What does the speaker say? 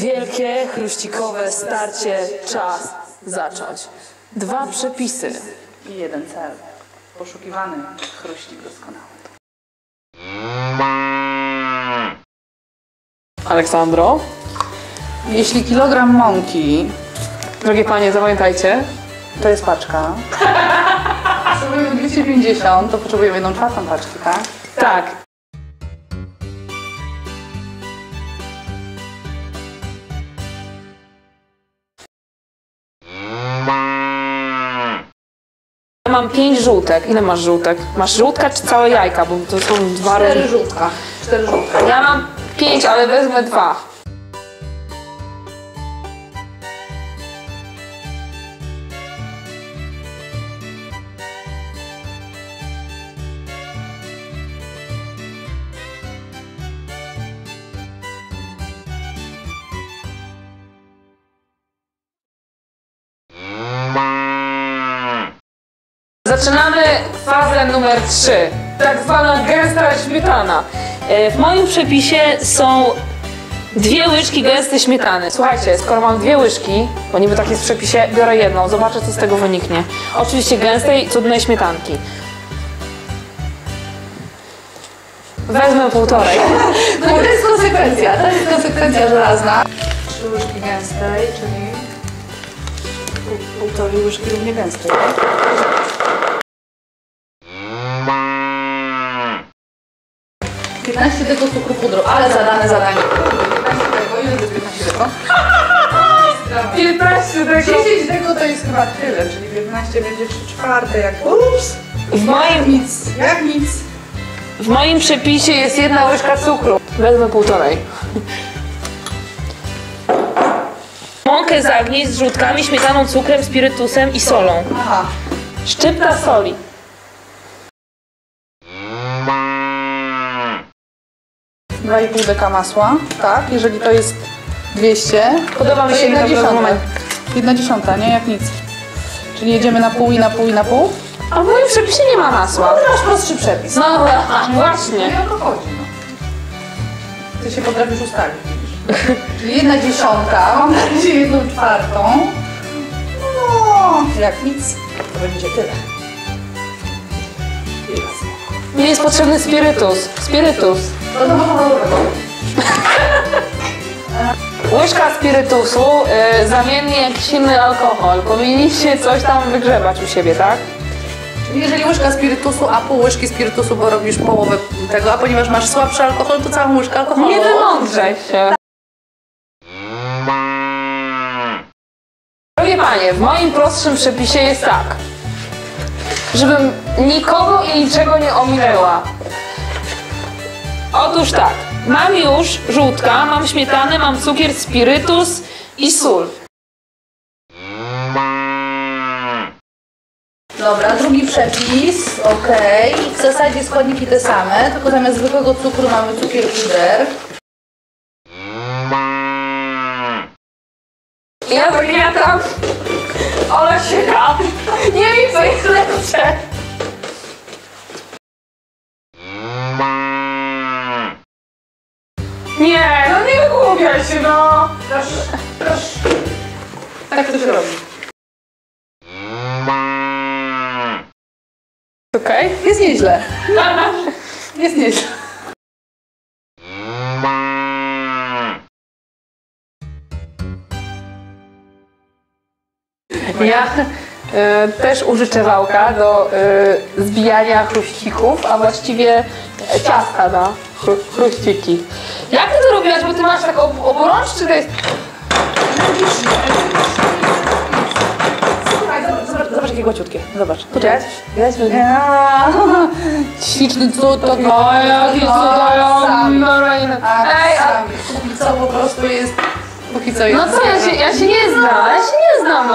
Wielkie, chruścikowe starcie. Czas zacząć. Dwa przepisy. I jeden cel. Poszukiwany chruścik doskonały. Aleksandro, Jeśli kilogram mąki drogie panie, zapamiętajcie. to jest paczka, potrzebujemy 250, to potrzebujemy jedną czwartą paczki, tak? Tak. Ja mam pięć żółtek. Ile masz żółtek? Masz żółtka czy całe jajka? Bo to są dwa Cztery różne. żółtka. Cztery żółtka. Ja mam pięć, ale wezmę dwa. Zaczynamy fazę numer 3, tak zwana gęsta śmietana. E, W moim przepisie są dwie łyżki gęstej śmietany. Słuchajcie, skoro mam dwie łyżki, bo niby tak jest w przepisie, biorę jedną, zobaczę co z tego wyniknie. Oczywiście gęstej, cudnej śmietanki. Wezmę półtorej. No to jest konsekwencja, to jest konsekwencja żelazna. Trzy łyżki gęstej, czyli pół- półtorej łyżki równie gęstej. Piętnaście tego cukru pudru, ale zadane zadanie. 15 tego, ile to jest 15 tego? 15 tego. 10 tego to jest chyba tyle, czyli 15 będzie 3 czwarte, jak ups, W moim, nic, jak nic. w moim przepisie jest jedna łyżka cukru. Wezmę półtorej. Mąkę zagnieść z żółtkami, śmietaną, cukrem, spirytusem i solą. Aha, Szczypta soli. Dwa i pół deka masła, tak, jeżeli to jest 200, Podoba mi to się jedna na dziesiąta. moment. Jedna dziesiąta, nie? Jak nic. Czyli jedziemy na pół i na pół i na pół? A w moim przepisie nie ma masła. Masz prostszy przepis. No właśnie. I o to chodzi, no. Ty się potrafisz ustalić, widzisz. Czyli jedna dziesiątka, mam na razie jedną czwartą. No, jak nic, to będzie tyle. Mi jest potrzebny spirytus. Spirytus. Łyżka spirytusu, y, zamiennie jakiś inny alkohol. Powinniście coś tam wygrzebać u siebie, tak? Czyli jeżeli łyżka spirytusu, a pół łyżki spirytusu, bo robisz połowę tego, a ponieważ masz słabszy alkohol, to całą łyżkę alkoholu. Nie wymądrzej się. Drogie panie, w moim prostszym przepisie jest tak, żebym nikogo i niczego nie ominęła. Otóż tak, mam już żółtka, mam śmietanę, mam cukier, spirytus i sól. Dobra, drugi przepis, okej. W zasadzie składniki te same, tylko zamiast zwykłego cukru mamy cukier puder. Ja zagniatam, ale się gam. Nie wiem co jest lepsze. Nie, no nie wygłupiaj się, no. Proszę, proszę. Tak to się robi. Okej. Jest nieźle. Jest nieźle. Ja e, też użyczę wałka do e, zbijania chruścików, a właściwie ciasta na chru, chruściki. Jak ty to robiłaś? Bo ty masz tak ob obrącz, czy to jest... Zobacz, zobacz, jakie głaciutkie. Zobacz. Widać? Widać? Ja, Śliczny cud to jaki cudowny! Ej, a... Póki co po prostu jest... Póki co jest... No co, ja się, ja się nie znam, ja się nie znam. no.